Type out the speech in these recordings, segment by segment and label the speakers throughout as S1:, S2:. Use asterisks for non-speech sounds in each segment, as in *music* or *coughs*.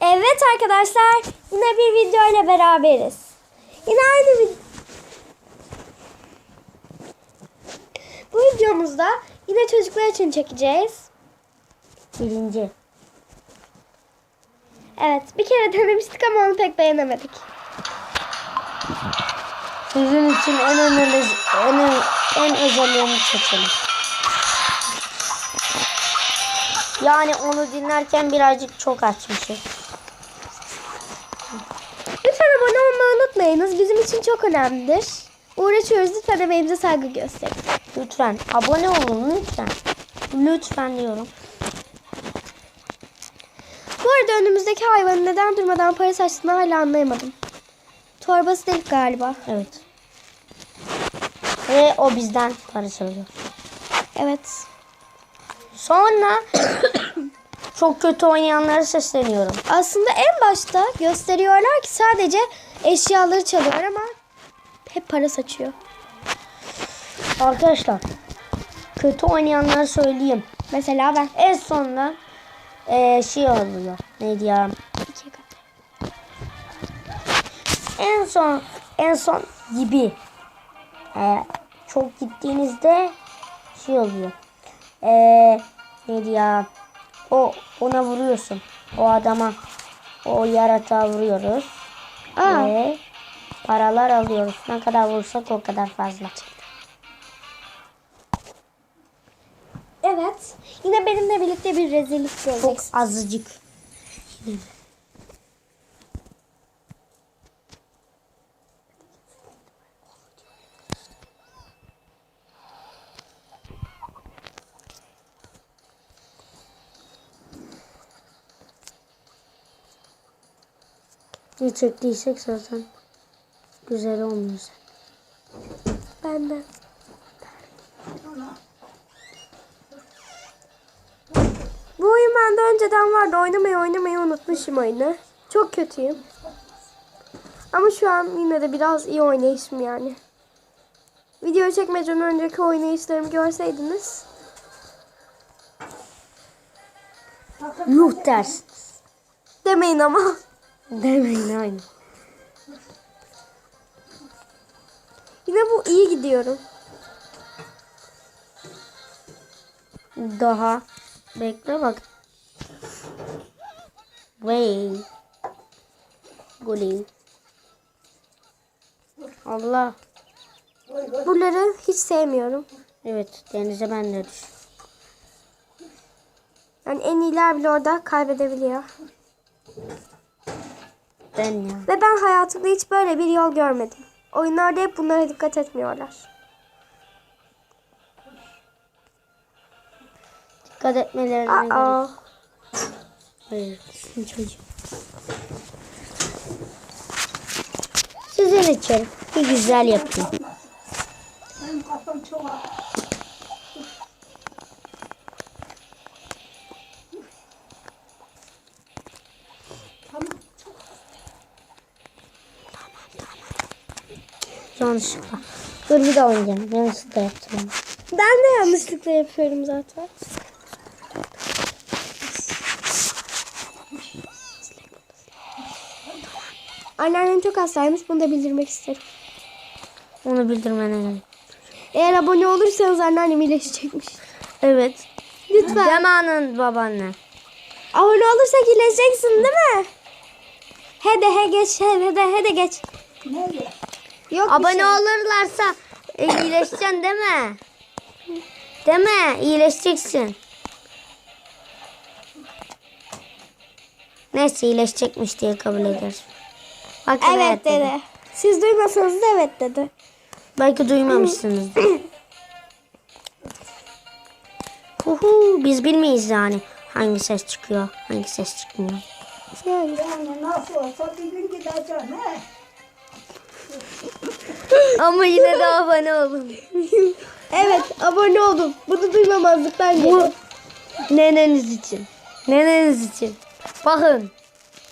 S1: Evet arkadaşlar yine bir video ile beraberiz. Yine aynı video. Bu videomuzda yine çocuklar için çekeceğiz.
S2: Birinci.
S1: Evet bir kere denemiştik ama onu pek beğenemedik.
S2: Sizin için en önemli, en, en özelliğini seçelim. Yani onu dinlerken birazcık çok açmışız.
S1: Lütfen abone olmayı unutmayınız. Bizim için çok önemlidir. Uğraşıyoruz lütfen emeğimize saygı gösterin.
S2: Lütfen abone olun lütfen. Lütfen diyorum.
S1: Bu arada önümüzdeki hayvanın neden durmadan para saçtığını hala anlayamadım. Torbası delik galiba.
S2: Evet. Ve o bizden para çalıyor.
S1: Evet.
S2: Sonra *coughs* çok kötü oynayanlara sesleniyorum.
S1: Aslında en başta gösteriyorlar ki sadece eşyaları çalıyor ama hep para saçıyor.
S2: Arkadaşlar kötü oynayanlara söyleyeyim.
S1: Mesela ben.
S2: En sonunda eee şey oluyor. Neydi ya? En son en son gibi eee, çok gittiğinizde şey oluyor. Eee neydi ya? O ona vuruyorsun. O adama o yaratığa vuruyoruz.
S1: Aa,
S2: Ve paralar alıyoruz. Ne kadar vursak o kadar fazla.
S1: evet. Yine benimle birlikte bir rezillik
S2: Çok
S1: göreceksiniz.
S2: azıcık. Ne çektiysek zaten güzel olmuyor.
S1: Benden. Bu oyun bende önceden vardı. Oynamayı oynamayı unutmuşum oyunu. Çok kötüyüm. Ama şu an yine de biraz iyi oynayışım yani. Video çekmeden önceki oynayışlarımı görseydiniz.
S2: Yuh dersin.
S1: Demeyin ama.
S2: Demeyin aynı.
S1: Yine bu iyi gidiyorum.
S2: Daha bekle bak. Vay. Goley. Allah.
S1: Buraları hiç sevmiyorum.
S2: Evet denize ben de düş.
S1: Yani en iyiler bile orada kaybedebiliyor.
S2: Ben ya.
S1: Ve ben hayatımda hiç böyle bir yol görmedim. Oyunlarda hep bunlara dikkat etmiyorlar.
S2: Dikkat etmelerine gerek.
S1: Aa.
S2: Hayır. Sizin çocuğum. Sizin için bir güzel yapayım. Yanlışlıkla. Dur bir daha oynayacağım. Yanlışlıkla yaptım.
S1: Ben de yanlışlıkla yapıyorum zaten. Anneannem çok hastaymış. Bunu da bildirmek isterim.
S2: Onu bildirmene gerek.
S1: Eğer abone olursanız anneannem iyileşecekmiş.
S2: Evet.
S1: Lütfen.
S2: Deme anan babaanne.
S1: Abone olursak iyileşeceksin değil mi? He de he geç. He de he de geç. Yok
S2: Abone
S1: şey.
S2: olurlarsa e, iyileşeceksin değil mi? Değil mi? İyileşeceksin. Neyse iyileşecekmiş diye kabul ederiz. Bak
S1: Evet dedi. Siz duymasanız da evet dedi.
S2: Belki duymamışsınızdır. *laughs* Huhu, biz bilmeyiz yani hangi ses çıkıyor, hangi ses çıkmıyor.
S1: Yani.
S3: Yani nasıl olsa bir gün gideceğim he.
S2: Ama yine de abone olun.
S1: Evet abone oldum. Bunu duymamazlıktan
S2: Bu neneniz için. Neneniz için. Bakın.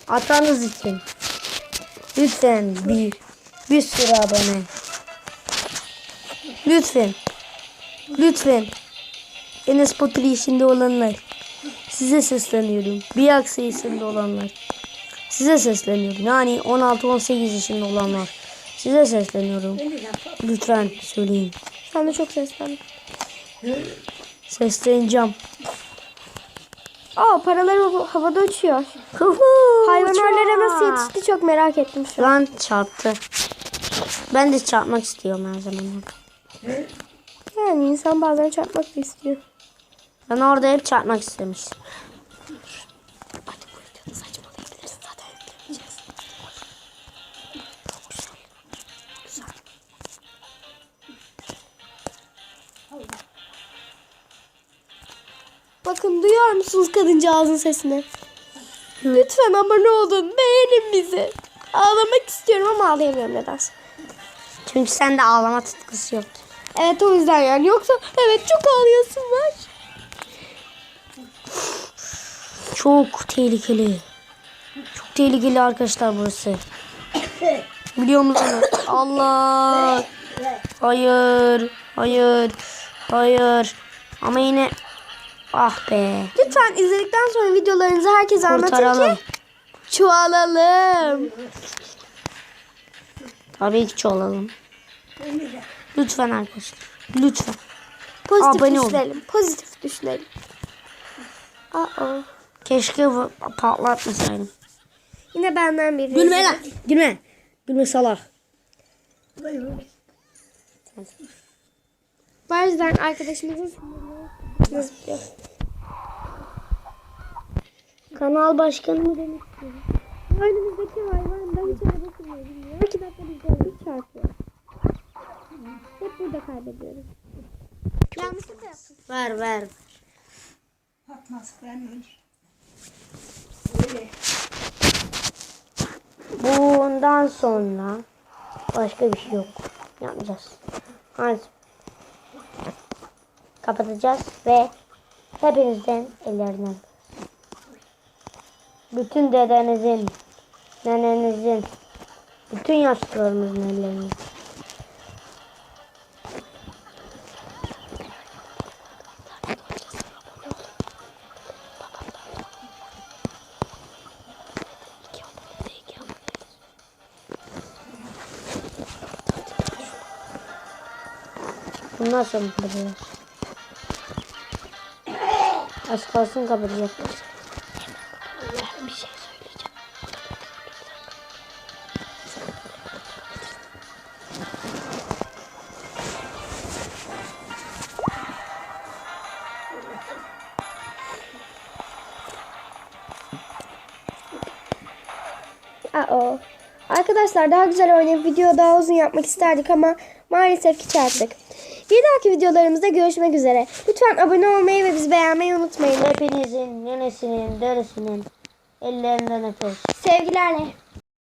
S2: Atanız için. Lütfen bir bir sürü abone. Lütfen. Lütfen. Enes Batur yaşında olanlar. Size sesleniyorum. Bir ak sayısında olanlar. Size sesleniyorum. Yani 16-18 yaşında olanlar. Size sesleniyorum. Lütfen söyleyin.
S1: Sen de çok seslen.
S2: Sesleneceğim.
S1: Aa paralar hava- havada uçuyor. Hayvan oralara nasıl yetişti çok merak ettim şu an.
S2: Lan çarptı. Ben de çarpmak istiyorum her zaman.
S1: Yani insan bazen çarpmak da istiyor.
S2: Ben orada hep çarpmak istemiştim.
S1: Bakın duyuyor musunuz kadıncağızın sesini? Lütfen abone olun. Beğenin bizi. Ağlamak istiyorum ama ağlayamıyorum nedense.
S2: Çünkü sende ağlama tutkusu yoktu.
S1: Evet o yüzden yani. Yoksa evet çok ağlıyorsun var.
S2: Çok tehlikeli. Çok tehlikeli arkadaşlar burası. Biliyor musunuz? Allah. Hayır. Hayır. Hayır. Ama yine ah be.
S1: Lütfen izledikten sonra videolarınızı herkese anlatın ki çoğalalım.
S2: Tabii ki çoğalalım. Lütfen arkadaşlar. Lütfen.
S1: Pozitif
S2: Abone olun.
S1: düşünelim. Pozitif düşünelim. Aa,
S2: Keşke bu- patlatmasaydım.
S1: yine benden bir
S2: Gülme lan. Gülme. Gülme salak.
S1: Bazen arkadaşımızın
S2: Kanal başkanı mı demek?
S1: Önümüzdeki hayvan da hiç araba sürmeyi bilmiyor. İki dakika bizden bir çarpıyor. Hep burada kaybediyoruz. Yanlışlıkla yaptım.
S2: Ver ver.
S3: Fatmaz ben öyle. Öyle.
S2: Bundan sonra başka bir şey yok. Yapmayacağız. Hadi. Kapatacağız ve hepinizden ellerinden. Bütün dedenizin, nenenizin, bütün yaşlılarımızın ellerinden. Bundan sonra kapatacağız. Az kalsın kapatacaklar. Bir şey söyleyeceğim.
S1: Aa. Arkadaşlar daha güzel oynayıp video daha uzun yapmak isterdik ama maalesef ki çarptık. Bir dahaki videolarımızda görüşmek üzere. Lütfen abone olmayı ve bizi beğenmeyi unutmayın.
S2: Hepinizin nenesinin, deresinin ellerinden öperiz.
S1: Sevgilerle.